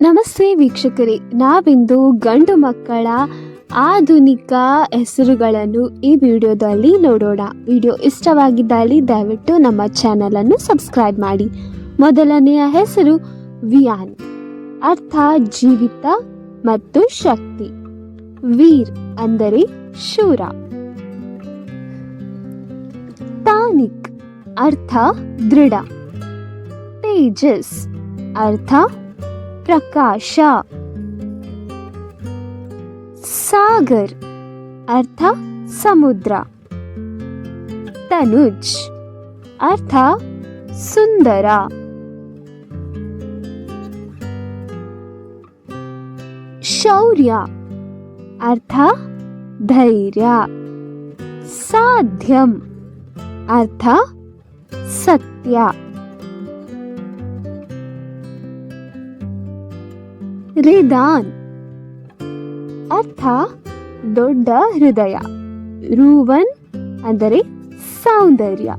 ನಮಸ್ತೆ ವೀಕ್ಷಕರೇ, ನಾವಿಂದು ಗಂಡು ಮಕ್ಕಳ ಆಧುನಿಕ ಹೆಸರುಗಳನ್ನು ಈ ವಿಡಿಯೋದಲ್ಲಿ ನೋಡೋಣ. ವಿಡಿಯೋ ಇಷ್ಟವಾಗಿದ್ದಲ್ಲಿ ದಯವಿಟ್ಟು ನಮ್ಮ ಚಾನಲ್ ಅನ್ನು ಸಬ್ಸ್ಕ್ರೈಬ್ ಮಾಡಿ. ಮೊದಲನೆಯ ಹೆಸರು ವಿಯಾನ್, ಅರ್ಥ ಜೀವಿತ ಮತ್ತು ಶಕ್ತಿ. ವೀರ್ ಅಂದರೆ ಶೂರ. ಟಾನಿಕ್, ಅರ್ಥ ದೃಢ. ತೇಜಸ್, ಅರ್ಥ ಪ್ರಕಾಶ ಸಾಗರ್ ಅರ್ಥ ಸಮುದ್ರ ತನುಜ್ ಅರ್ಥ ಸುಂದರ ಶೌರ್ಯ ಅರ್ಥ ಧೈರ್ಯ ಸಾಧ್ಯಂ ಅರ್ಥ ಸತ್ಯ ರಿದಾನ್. ಅರ್ಥ, ದೊಡ್ಡ ಹೃದಯ. ರೂವನ್ ಅಂದರೆ ಸೌಂದರ್ಯ.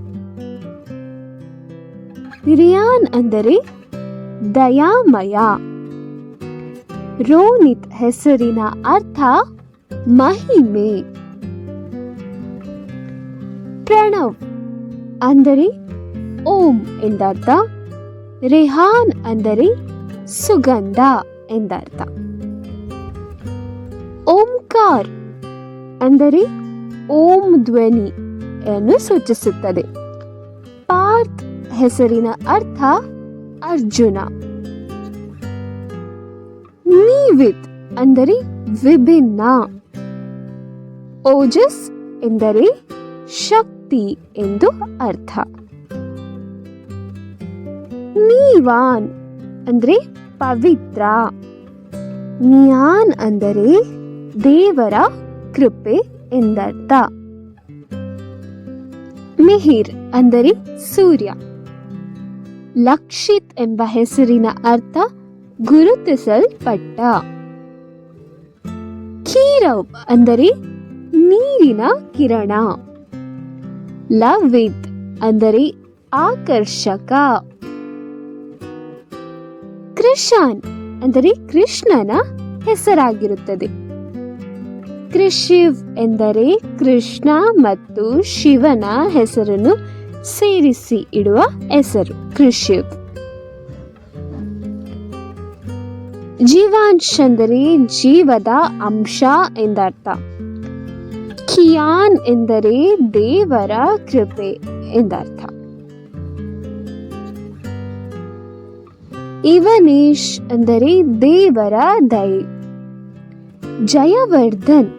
ರಿಯಾನ್ ಅಂದರೆ ದಯಾಮಯ. ರೋನಿತ್ ಹೆಸರಿನ ಅರ್ಥ, ಮಹಿಮೆ. ಪ್ರಣವ್ ಅಂದರೆ ಓಂ ಎಂದರ್ಥ. ರೆಹಾನ್ ಅಂದರೆ ಸುಗಂಧ. ಎಂದರ್ಥ. ಓಂಕಾರ್ ಅಂದರೆ ಓಂ ಧ್ವನಿ ಎಂದು ಸೂಚಿಸುತ್ತದೆ. ಪಾರ್ಥ್ ಹೆಸರಿನ ಅರ್ಥ ಅರ್ಜುನ. ನೀವಿತ್ ಅಂದರೆ ವಿಭಿನ್ನ. ಓಜಸ್ ಎಂದರೆ ಶಕ್ತಿ ಎಂದು ಅರ್ಥ. ನೀವಾನ್ ಅಂದ್ರೆ ಪವಿತ್ರ. ನಿಯಾನ್ ಅಂದರೆ ದೇವರ ಕೃಪೆ ಎಂದರ್ಥ. ಮಿಹಿರ್ ಅಂದರೆ ಸೂರ್ಯ. ಲಕ್ಷಿತ್ ಎಂಬ ಹೆಸರಿನ ಅರ್ಥ ಗುರುತಿಸಲ್ಪಟ್ಟ. ಕೀರವ್ ಅಂದರೆ ನೀರಿನ ಕಿರಣ. ಲವಿತ್ ಅಂದರೆ ಆಕರ್ಷಕ. ಕೃಷಾನ್ ಅಂದರೆ ಕೃಷ್ಣನ ಹೆಸರಾಗಿರುತ್ತದೆ. ಕೃಷಿವ್ ಎಂದರೆ ಕೃಷ್ಣ ಮತ್ತು ಶಿವನ ಹೆಸರನ್ನು ಸೇರಿಸಿ ಇಡುವ ಹೆಸರು, ಕೃಷಿವ್. ಜೀವಾಂಶ ಅಂದರೆ ಜೀವದ ಅಂಶ ಎಂದರ್ಥ. ಕಿಯಾನ್ ಎಂದರೆ ದೇವರ ಕೃಪೆ ಎಂದರ್ಥ. ಇವನೇಶ್ ಅಂದರೆ ದೇವರ ದೈ ಜಯವರ್ಧನ್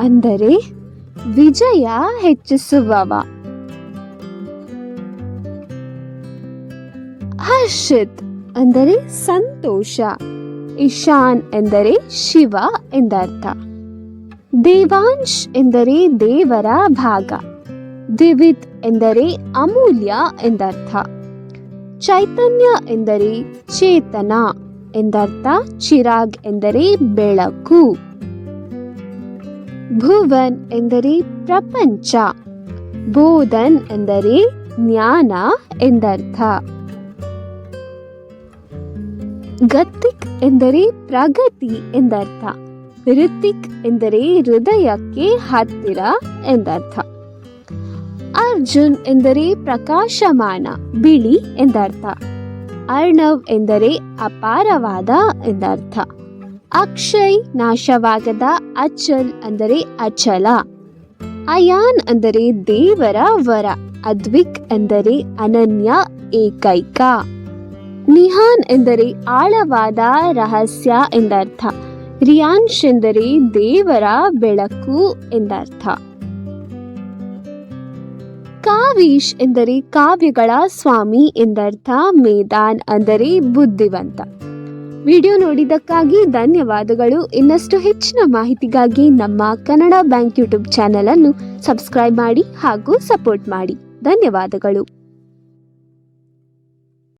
ಅಂದರೆ ವಿಜಯ ಹೆಚ್ಚಿಸುವವ. ಹರ್ಷಿತ್ ಅಂದರೆ ಸಂತೋಷ. ಇಶಾನ್ ಎಂದರೆ ಶಿವ ಎಂದರ್ಥ. ದೇವಾಂಶ್ ಎಂದರೆ ದೇವರ ಭಾಗ. ದಿವಿತ್ ಎಂದರೆ ಅಮೂಲ್ಯ ಎಂದರ್ಥ. ಚೈತನ್ಯ ಎಂದರೆ ಚೇತನ ಎಂದರ್ಥ ಚಿರಾಗ್ ಎಂದರೆ ಬೆಳಕು. ಭುವನ್ ಎಂದರೆ ಪ್ರಪಂಚ. ಬೋಧನ್ ಎಂದರೆ ಜ್ಞಾನ ಎಂದರ್ಥ. ಗತ್ತಿಕ್ ಎಂದರೆ ಪ್ರಗತಿ ಎಂದರ್ಥ. ಋತಿಕ್ ಎಂದರೆ ಹೃದಯಕ್ಕೆ ಹತ್ತಿರ ಎಂದರ್ಥ. ಅರ್ಜುನ್ ಎಂದರೆ ಪ್ರಕಾಶಮಾನ, ಬಿಳಿ ಎಂದರ್ಥ. ಅರ್ಣವ್ ಎಂದರೆ ಅಪಾರವಾದ ಎಂದರ್ಥ. ಅಕ್ಷಯ್ ನಾಶವಾಗದ ಅಚಲ್ ಅಂದರೆ ಅಚಲ. ಅಯಾನ್ ಅಂದರೆ ದೇವರ ವರ. ಅದ್ವಿಕ್ ಎಂದರೆ ಅನನ್ಯ, ಏಕೈಕ. ನಿಹಾನ್ ಎಂದರೆ ಆಳವಾದ ರಹಸ್ಯ ಎಂದರ್ಥ. ರಿಯಾನ್ಶ್ ಎಂದರೆ ದೇವರ ಬೆಳಕು ಎಂದರ್ಥ. ಕಾವೀಶ್ ಎಂದರೆ ಕಾವ್ಯಗಳ ಸ್ವಾಮಿ ಎಂದರ್ಥ ಮೇದಾನ್ ಅಂದರೆ ಬುದ್ಧಿವಂತ. ವಿಡಿಯೋ ನೋಡಿದ್ದಕ್ಕಾಗಿ ಧನ್ಯವಾದಗಳು. ಇನ್ನಷ್ಟು ಹೆಚ್ಚಿನ ಮಾಹಿತಿಗಾಗಿ ನಮ್ಮ ಕನ್ನಡ ಬ್ಯಾಂಕ್ ಯೂಟ್ಯೂಬ್ ಚಾನೆಲ್ ಅನ್ನು ಸಬ್ಸ್ಕ್ರೈಬ್ ಮಾಡಿ ಹಾಗೂ ಸಪೋರ್ಟ್ ಮಾಡಿ. ಧನ್ಯವಾದಗಳು.